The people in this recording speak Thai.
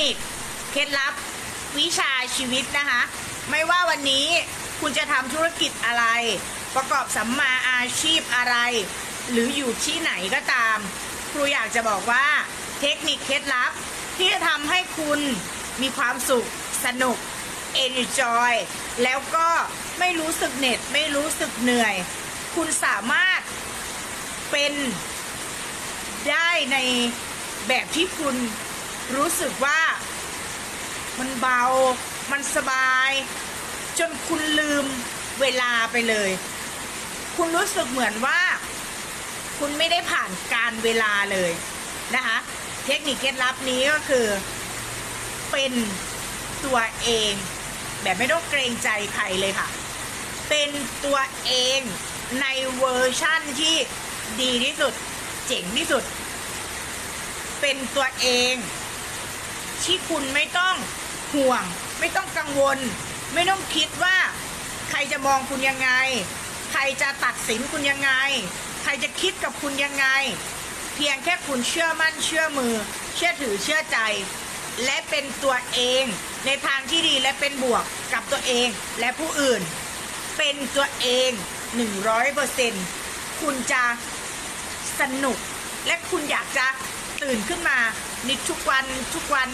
นิค เคล็ดลับ วิชาชีวิตนะคะ ไม่ว่าวันนี้คุณจะทำธุรกิจอะไร ประกอบสัมมาอาชีพอะไร หรืออยู่ที่ไหนก็ตาม ครูอยากจะบอกว่าเทคนิคเคล็ดลับ ที่จะทำให้คุณมีความสุข สนุก enjoy แล้วก็ไม่รู้สึกเหน็ด ไม่รู้สึกเหนื่อย คุณสามารถเป็นได้ในแบบที่คุณรู้สึกว่า เบา มันสบาย จนคุณลืมเวลาไปเลย คุณรู้สึกเหมือนว่า คุณไม่ได้ผ่านการเวลาเลยนะคะ เทคนิคเคล็ดลับนี้ก็คือ เป็นตัวเอง แบบไม่ต้องเกรงใจใครเลยค่ะ เป็นตัวเองในเวอร์ชั่นที่ดีที่สุด เจ๋งที่สุด เป็นตัวเอง ที่คุณไม่ต้อง ห่วง ไม่ต้องกังวล ไม่ต้องคิดว่า ใครจะมองคุณยังไง ใครจะตัดสินคุณยังไง ใครจะคิดกับคุณยังไง เพียงแค่คุณเชื่อมั่นเชื่อมือ เชื่อถือเชื่อใจ และเป็นตัวเองในทางที่ดีและเป็นบวกกับตัวเองและผู้อื่น เป็นตัวเอง 100%คุณจะสนุก และคุณอยากจะตื่นขึ้นมาในทุกวันทุกวัน